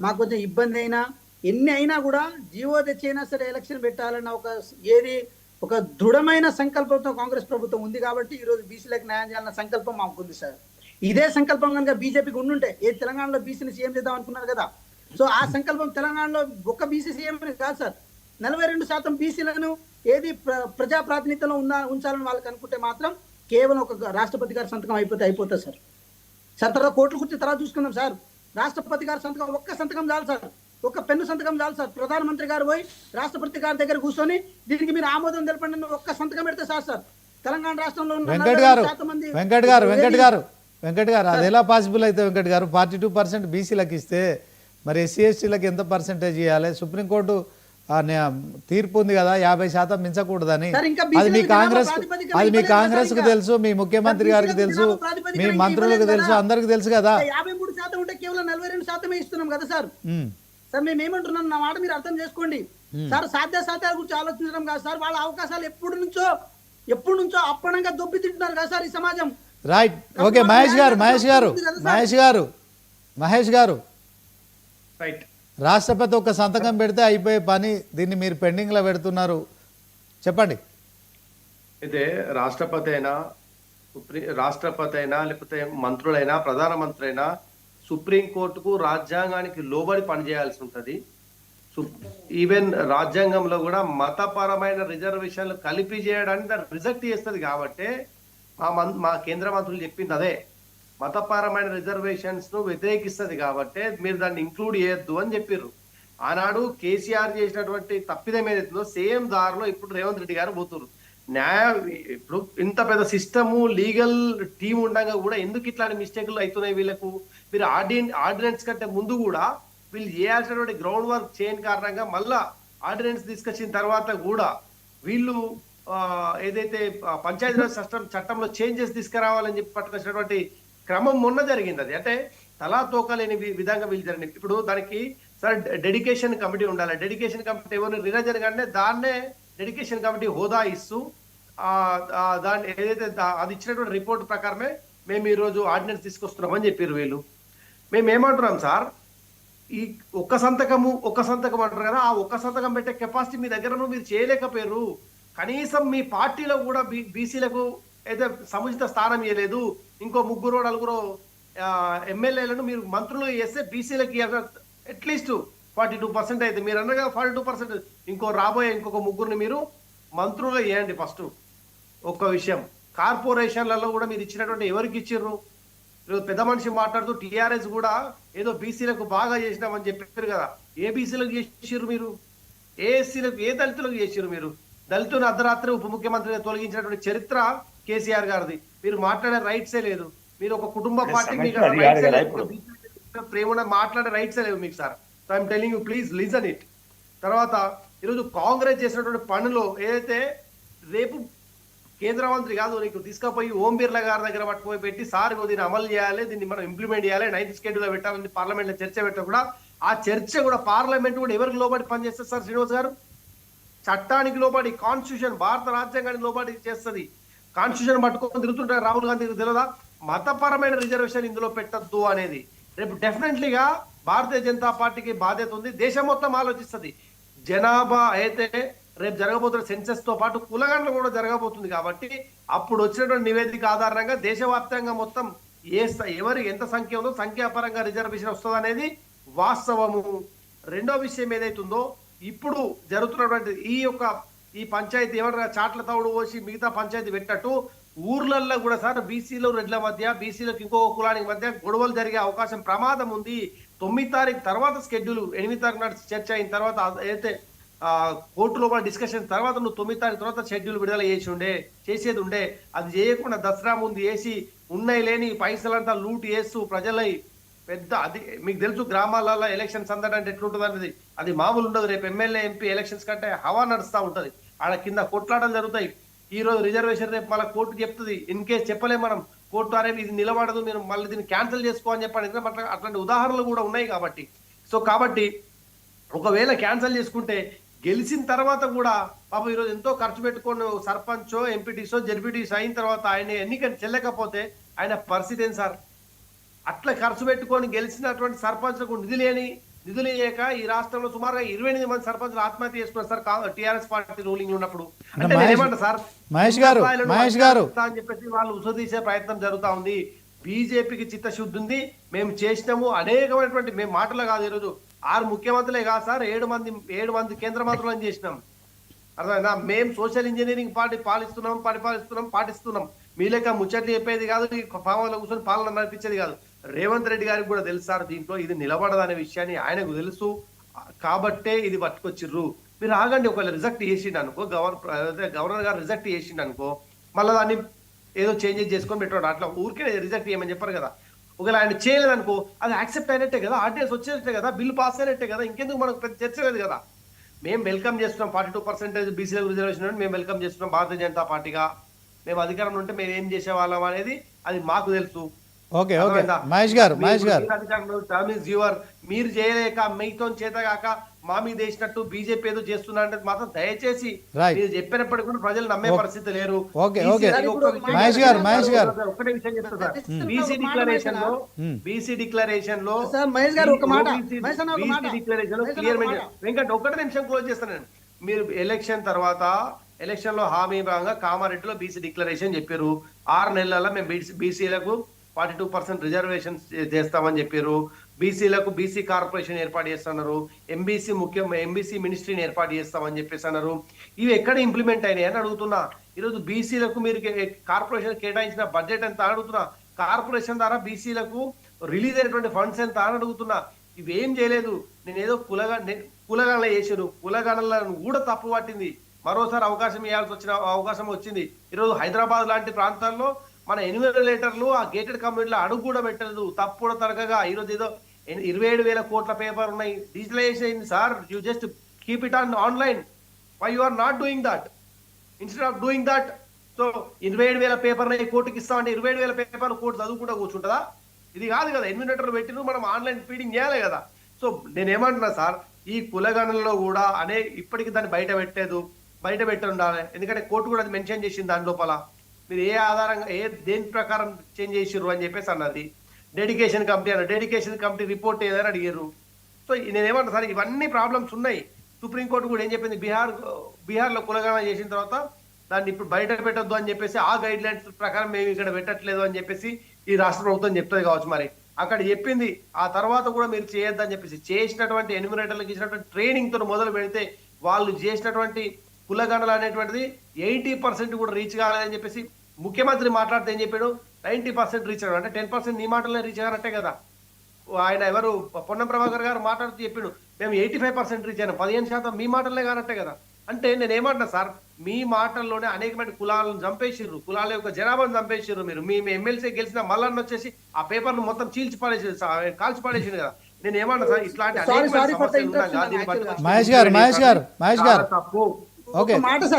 మాకు కొంచెం ఇబ్బంది అయినా ఎన్ని అయినా కూడా జీవో తెచ్చైనా సరే ఎలక్షన్ పెట్టాలన్న ఒక ఏది ఒక దృఢమైన సంకల్పంతో కాంగ్రెస్ ప్రభుత్వం ఉంది కాబట్టి ఈ రోజు బీసీలకు న్యాయం చేయాలన్న సంకల్పం మాకు ఉంది సార్. ఇదే సంకల్పం కనుక బీజేపీకి ఉండుంటే ఏ తెలంగాణలో బీసీని సీఎం చేద్దాం అనుకున్నారు కదా? సో ఆ సంకల్పం తెలంగాణలో ఒక్క బీసీ సీఎం కాదు సార్. నలభై రెండు శాతం బీసీలను ఏది ప్ర- ప్రజా ప్రాతినిధ్యంలో ఉందా ఉంచాలని వాళ్ళకి అనుకుంటే మాత్రం కేవలం ఒక రాష్ట్రపతి గారి సంతకం అయిపోతే అయిపోతుంది సార్. సార్ తర్వాత కోట్లు కూర్చొని తర్వాత చూసుకుందాం సార్. రాష్ట్రపతి గారి సంతకం ఒక్క సంతకం చాలు సార్. ఒక్క పెన్ను సంతకం చాలు సార్. ప్రధానమంత్రి గారు పోయి రాష్ట్రపతి గారి దగ్గర కూర్చొని దీనికి మీరు ఆమోదం తెలపండి ఒక్క సంతకం పెడితే సార్ సార్. తెలంగాణ రాష్ట్రంలో వెంకట్ 42 గారు వెంకట్ గారు వెంకట్ గారు వెంకట్ గారు అది ఎలా పాసిబుల్ అయితే వెంకట్ గారు? ఫార్టీ టూ పర్సెంట్ బీసీలకు ఇస్తే మరి ఎస్సీ ఎస్టీలకు ఎంత పర్సెంటేజ్ ఇవ్వాలి? సుప్రీంకోర్టు తీర్పు ఉంది కదా యాభై శాతం మించకూడదని. అది మీ కాంగ్రెస్ అది మీ కాంగ్రెస్కు. తెలుసు మీ ముఖ్యమంత్రి గారికి తెలుసు మీ మంత్రులకు తెలుసు. అందరికి తెలుసు కదా. శాతం ఉంటే కేవలం నలభై రెండు శాతమే ఇస్తున్నాం కదా సార్. సార్ మేము ఏమంటున్నాం నా మాట మీరు అర్థం చేసుకోండి. సార్ సాధ్య సాధ్యాల గురించి ఆలోచించడం కాదు సార్. వాళ్ళ అవకాశాలు ఎప్పుడు నుంచో ఎప్పుడు నుంచో అప్పనంగా దొబ్బి తింటున్నారు కదా సార్ ఈ సమాజం. రైట్ ఓకే మహేష్ గారు మహేష్ గారు మహేష్ గారు మహేష్ గారు. రైట్ రాష్ట్రపతి ఒక సంతకం పెడితే అయిపోయే పని దీన్ని మీరు పెండింగ్లో పెడుతున్నారు. చెప్పండి. అయితే రాష్ట్రపతి అయినా రాష్ట్రపతి అయినా లేకపోతే మంత్రులైనా ప్రధానమంత్రి అయినా సుప్రీంకోర్టుకు రాజ్యాంగానికి లోబడి పనిచేయాల్సి ఉంటుంది. ఈవెన్ రాజ్యాంగంలో కూడా మతపరమైన రిజర్వేషన్లు కలిపి చేయడానికి దాన్ని రిజెక్ట్ చేస్తుంది కాబట్టి మా మన్ మా కేంద్ర మంత్రులు చెప్పింది అదే. మతపరమైన రిజర్వేషన్స్ను వ్యతిరేకిస్తుంది కాబట్టి మీరు దాన్ని ఇంక్లూడ్ చేయొద్దు అని చెప్పారు ఆనాడు కేసీఆర్ చేసినటువంటి తప్పిదం ఏదైతుందో సేమ్ దారిలో ఇప్పుడు రేవంత్ రెడ్డి గారు పోతున్నారు న్యాయ ఇప్పుడు ఇంత పెద్ద సిస్టము లీగల్ టీం ఉండగా కూడా ఎందుకు ఇట్లాంటి మిస్టేక్లు అవుతున్నాయి వీళ్ళకు? మీరు ఆర్డిన్ ఆర్డినెన్స్ కంటే ముందు కూడా వీళ్ళు చేయాల్సినటువంటి గ్రౌండ్ వర్క్ చేయని కారణంగా మళ్ళా ఆర్డినెన్స్ తీసుకొచ్చిన తర్వాత కూడా వీళ్ళు ఏదైతే పంచాయతీరాజ్ చట్టం చట్టంలో చేంజెస్ తీసుకురావాలని చెప్పి పట్టుకొచ్చినటువంటి క్రమం మొన్న జరిగింది అది. అంటే తలా తోకలేని విధంగా వీళ్ళు జరిగింది. ఇప్పుడు దానికి సరే డెడికేషన్ కమిటీ ఉండాలి. డెడికేషన్ కమిటీ ఎవరిని రినజన్ కానీ దాన్నే డెడికేషన్ కమిటీ హోదా ఇస్తూ దాన్ని ఏదైతే దా- అది ఇచ్చినటువంటి రిపోర్ట్ ప్రకారమే మేము ఈ రోజు ఆర్డినెన్స్ తీసుకొస్తున్నామని చెప్పారు వీళ్ళు. మేము ఏమంటున్నాం సార్? ఈ ఒక్క సంతకము ఒక్క సంతకం అంటారు కదా ఆ ఒక్క సంతకం పెట్టే కెపాసిటీ మీ దగ్గర మీరు చేయలేకపోయారు. కనీసం మీ పార్టీలో కూడా బీ బీసీలకు అయితే సముచిత స్థానం ఇవ్వలేదు ఇంకో ముగ్గురు నలుగురు ఎమ్మెల్యేలను మీరు మంత్రులు చేస్తే బీసీలకి అట్లీస్ట్ ఫార్టీ టూ పర్సెంట్ అయితే మీరు అన్నారు కదా ఫార్టీ టూ పర్సెంట్. ఇంకో రాబోయే ఇంకొక ముగ్గురిని మీరు మంత్రులుగా చేయండి ఫస్ట్. ఒక్క విషయం కార్పొరేషన్లలో కూడా మీరు ఇచ్చినటువంటి ఎవరికి ఇచ్చిర్రు? ఈరోజు పెద్ద మనిషి మాట్లాడుతూ టిఆర్ఎస్ కూడా ఏదో బీసీలకు బాగా చేసినామని చెప్పారు కదా ఏ బీసీలకు చేసిర్రు మీరు? ఏ ఎస్సీలకు ఏ దళితులకు చేసిర్రు మీరు? దళితుని అర్ధరాత్రి ఉప ముఖ్యమంత్రిగా తొలగించినటువంటి చరిత్ర కేసీఆర్ గారిది. మీరు మాట్లాడే రైట్సే లేదు. మీరు ఒక కుటుంబ పార్టీ. ప్రేమ మాట్లాడే రైట్సే లేవు మీకు sir. So I'm telling you please listen it తర్వాత ఈరోజు కాంగ్రెస్ చేసినటువంటి పనులు ఏదైతే రేపు కేంద్ర మంత్రి కాదు నీకు తీసుకుపోయి ఓం బిర్లా గారి దగ్గర పట్టుకుపోయి పెట్టి సార్ దీన్ని అమలు చేయాలి దీన్ని మనం ఇంప్లిమెంట్ చేయాలి నైన్త్ షెడ్యూల్లో పెట్టాలని పార్లమెంట్లో చర్చ పెట్టా కూడా ఆ చర్చ కూడా పార్లమెంట్ కూడా ఎవరికి లోబడి పనిచేస్తారు సార్ శ్రీనివాస్ గారు? చట్టానికి లోబడి కాన్స్టిట్యూషన్ భారత రాజ్యాంగానికి లోబడి చేస్తుంది. కాన్స్టిట్యూషన్ పట్టుకొని తిరుగుతుంటారు రాహుల్ గాంధీ తెలియదా మతపరమైన రిజర్వేషన్ ఇందులో పెట్టద్దు అనేది. రేపు డెఫినెట్లీగా భారతీయ జనతా పార్టీకి బాధ్యత ఉంది. దేశం మొత్తం ఆలోచిస్తుంది. జనాభా అయితే రేపు జరగబోతున్న సెన్సెస్తో పాటు కులగండ్లు కూడా జరగబోతుంది కాబట్టి అప్పుడు వచ్చినటువంటి నివేదిక ఆధారంగా దేశవ్యాప్తంగా మొత్తం ఏ ఎవరు ఎంత సంఖ్య ఉందో సంఖ్యాపరంగా రిజర్వేషన్ వస్తుంది అనేది వాస్తవము. రెండో విషయం ఏదైతుందో ఇప్పుడు జరుగుతున్నటువంటి ఈ యొక్క ఈ పంచాయతీ ఏమంటారు చాట్ల తవుడు పోసి మిగతా పంచాయతీ పెట్టినట్టు ఊర్లల్లో కూడా సార్ బీసీలు రెడ్ల మధ్య బీసీలకు ఇంకొక కులానికి మధ్య గొడవలు జరిగే అవకాశం ప్రమాదం ఉంది. తొమ్మిది తారీఖు తర్వాత స్కెడ్యూల్ ఎనిమిది తారీఖు నాడు చర్చ అయిన తర్వాత అయితే కోర్టు లోపల డిస్కషన్ తర్వాత నువ్వు తొమ్మిది తారీఖు తర్వాత షెడ్యూల్ విడుదల చేసి ఉండే చేసేది ఉండే. అది చేయకుండా దసరా ముందు వేసి ఉన్నాయి లేని పైసలంతా లూట్ చేస్తూ ప్రజలై పెద్ద అది మీకు తెలుసు గ్రామాలలో ఎలక్షన్స్ అందడానికి ఎట్లుంటుంది అనేది. అది మామూలు ఉండదు. రేపు ఎమ్మెల్యే ఎంపీ ఎలక్షన్స్ కంటే హవా నడుస్తూ ఉంటుంది. ఆడ కింద కొట్లాటలు జరుగుతాయి. ఈ రోజు రిజర్వేషన్ రేపు మళ్ళీ కోర్టు చెప్తుంది. ఇన్ కేస్ చెప్పలేం మనం. కోర్టు అరే ఇది నిలబడదు మీరు మళ్ళీ దీన్ని క్యాన్సిల్ చేసుకో అని చెప్పండి ఎందుకంటే అట్లాంటి ఉదాహరణలు కూడా ఉన్నాయి కాబట్టి. సో కాబట్టి ఒకవేళ క్యాన్సిల్ చేసుకుంటే గెలిచిన తర్వాత కూడా పాప ఈరోజు ఎంతో ఖర్చు పెట్టుకొని సర్పంచో ఎంపీటీసో జడ్పీటీసో అయిన తర్వాత ఆయన ఎన్నిక చెల్లకపోతే ఆయన పరిస్థితి ఏంటి సార్? అట్లా ఖర్చు పెట్టుకొని గెలిచినటువంటి సర్పంచ్లకు నిధి లేని నిధులు లేక ఈ రాష్ట్రంలో సుమారుగా ఇరవై ఎనిమిది మంది సర్పంచ్లు ఆత్మహత్య చేసుకున్నారు సార్ టిఆర్ఎస్ పార్టీ రూలింగ్ ఉన్నప్పుడు. అంటే మహేష్- నేనేమంటా సార్? మహేష్ గారు, రూపాయలను మహేష్ గారు. ఇస్తా అని చెప్పేసి వాళ్ళు ఉసదీసే ప్రయత్నం జరుగుతా ఉంది. బీజేపీకి చిత్తశుద్ధి ఉంది. మేము చేసినాము. అనేకమైనటువంటి మేము మాటలు కాదు ఈరోజు. ఆరు ముఖ్యమంత్రులే కాదు సార్ ఏడు మంది ఏడు మంది కేంద్ర మంత్రులను చేసినాం. అర్థమైందా? మేము సోషల్ ఇంజనీరింగ్ పార్టీ పాలిస్తున్నాం పరిపాలిస్తున్నాం పాటిస్తున్నాం. మీ లెక్క ముచ్చట్లు చెప్పేది కాదు ఈ పావంలో కూర్చొని పాలన నడిపించేది కాదు. రేవంత్ రెడ్డి గారికి కూడా తెలుసు సార్ దీంట్లో ఇది నిలబడదనే విషయాన్ని ఆయనకు తెలుసు. కాబట్టే ఇది పట్టుకొచ్చిర్రు. మీరు ఆగండి ఒకవేళ రిజెక్ట్ చేసిండు అనుకో గవర్నర్ గవర్నర్ గారు రిజెక్ట్ చేసిండు అనుకో మళ్ళీ దాన్ని ఏదో చేంజెస్ చేసుకొని పెట్టాడు అట్లా ఊరికే రిజెక్ట్ చేయమని చెప్పారు కదా. ఒకవేళ ఆయన చేయలేదనుకో అది యాక్సెప్ట్ అయినట్టే కదా ఆర్డినెన్స్ వచ్చేటట్టే కదా బిల్లు పాస్ అయినట్టే కదా ఇంకెందుకు మనకు పెద్ద చర్చ లేదు కదా. మేము వెల్కమ్ చేస్తున్నాం ఫార్టీ టూ పర్సెంటేజ్ బీసీలకు రిజర్వేషన్ మేము వెల్కమ్ చేస్తున్నాం భారతీయ జనతా పార్టీగా. మేము అధికారంలో ఉంటే మేము ఏం చేసేవాళ్ళం అనేది అది మాకు తెలుసు. Okay okay? మహేష్ గారు మీరు మహేష్ గారు your. మీరు చేయలేక మీతో చేత కాక మా మీద వేసినట్టు బీజేపీ ఏదో చేస్తున్నా అంటే మాత్రం దయచేసి. మీరు చెప్పినప్పటికీ కూడా ప్రజలు నమ్మే. పరిస్థితి లేరు ఓకే, ఓకే. మహేష్ గారు, మహేష్ గారు. ఒక్కటే విషయం చెప్తా సార్ Hmm. బీసీ డిక్లరేషన్లో Hmm. బీసీ డిక్లరేషన్లో సార్, మహేష్ గారు ఒక మాట. మహేష్ అన్న ఒక మాట. డిక్లరేషన్లో క్లియర్. వెంకట్ ఒకటే నిమిషం క్లోజ్ చేస్తాను నేను మీరు ఎలక్షన్ తర్వాత ఎలక్షన్లో హామీ భాగంగా కామారెడ్డిలో బీసీ డిక్లరేషన్ చెప్పారు ఆరు నెలల మేము బీసీలకు ఫార్టీ టూ పర్సెంట్ రిజర్వేషన్ చేస్తామని చెప్పారు. బీసీలకు బీసీ కార్పొరేషన్ ఏర్పాటు చేస్తున్నారు. ఎంబీసీ ముఖ్యం ఎంబీసీ మినిస్ట్రీని ఏర్పాటు చేస్తామని చెప్పేసి అన్నారు ఇవి ఎక్కడ ఇంప్లిమెంట్ అయినాయి అని అడుగుతున్నా. ఈరోజు బీసీలకు మీరు కార్పొరేషన్ కేటాయించిన బడ్జెట్ ఎంత అడుగుతున్నా. కార్పొరేషన్ ద్వారా బీసీలకు రిలీజ్ అయినటువంటి ఫండ్స్ ఎంత అని అడుగుతున్నా. ఇవేం చేయలేదు. నేను ఏదో కులగా కులగణల చేశాను. కులగణలను కూడా తప్పు పట్టింది మరోసారి అవకాశం ఇవ్వాల్సి వచ్చిన అవకాశం వచ్చింది. ఈరోజు హైదరాబాద్ లాంటి ప్రాంతాల్లో మన ఎన్యూమరేటర్లు ఆ గేటెడ్ కమ్యూనిటీలో అడుగు కూడా పెట్టలేదు. తప్పుడు తరగగా. ఈరోజు ఏదో ఇరవై ఏడు వేల కోట్ల పేపర్ ఉన్నాయి. డిజిటలైజ్ అయింది sir. You just keep it on online why you are not doing that instead of doing that so ఇరవై ఏడు వేల పేపర్ కోర్టుకి ఇస్తామంటే ఇరవై ఏడు వేల పేపర్ కోర్టు చదువుకుంటా కూర్చుంటుందా? ఇది కాదు కదా. ఎన్యూమినేటర్ పెట్టిన మనం ఆన్లైన్ ఫీడింగ్ చేయాలి కదా. సో నేనేమంటున్నా సార్ ఈ కులగణనలో కూడా అనే ఇప్పటికి దాన్ని బయట పెట్టలేదు. బయట పెట్టి ఉండాలి ఎందుకంటే కోర్టు కూడా అది మెన్షన్ చేసింది దాని లోపల. మీరు ఏ ఆధారంగా ఏ దేని ప్రకారం చేంజ్ చేసిర్రు అని చెప్పేసి అన్నది. డెడికేషన్ కమిటీ అన్న డెడికేషన్ కమిటీ రిపోర్ట్ ఏదని అడిగారు సో నేను సార్ ఇవన్నీ ప్రాబ్లమ్స్ ఉన్నాయి. సుప్రీంకోర్టు కూడా ఏం చెప్పింది? బీహార్ బీహార్లో కులగణన చేసిన తర్వాత దాన్ని ఇప్పుడు బయట పెట్టొద్దు అని చెప్పేసి ఆ గైడ్ లైన్స్ ప్రకారం మేము ఇక్కడ పెట్టట్లేదు అని చెప్పేసి ఈ రాష్ట్ర ప్రభుత్వం చెప్తుంది కావచ్చు మరి. అక్కడ చెప్పింది ఆ తర్వాత కూడా మీరు చేయొద్దని చెప్పేసి చేసినటువంటి ఎన్యూమరేటర్లకు ఇచ్చినటువంటి ట్రైనింగ్తో మొదలు పెడితే వాళ్ళు చేసినటువంటి కులగణలు అనేటువంటిది ఎయిటీ పర్సెంట్ కూడా రీచ్ కాలేదని చెప్పేసి ముఖ్యమంత్రి మాట్లాడితే ఏం చెప్పాడు? నైన్టీ పర్సెంట్ రీచ్ అయ్యాడు. అంటే టెన్ పర్సెంట్ నీ మాటలనే రీచ్ అయ్యారంటే కదా. ఆయన ఎవరు? పొన్నం ప్రభాకర్ గారు మాట్లాడుతూ చెప్పిండు మేము ఎయిటీ ఫైవ్ పర్సెంట్ రీచ్ అయినాం. పదిహేను శాతం మీ మాటలే కానట్టే కదా. అంటే నేను ఏమంటున్నా సార్ మీ మాటల్లోనే అనేకమైన కులాలను చంపేసిర్రు. కులాల యొక్క జనాభాను చంపేసిర్రు మీరు. మీ ఎమ్మెల్సీ గెలిచిన మల్లన్న వచ్చేసి ఆ పేపర్ను మొత్తం చీల్చి పడేసి కాల్చి పడేసిండు కదా. నేను ఏమన్నా సార్ ఇట్లాంటి అనేకమైన సమస్యలు మహేష్ గారు, మహేష్ గారు, మహేష్ గారు. తప్పు ఓకే ఒక మాట సార్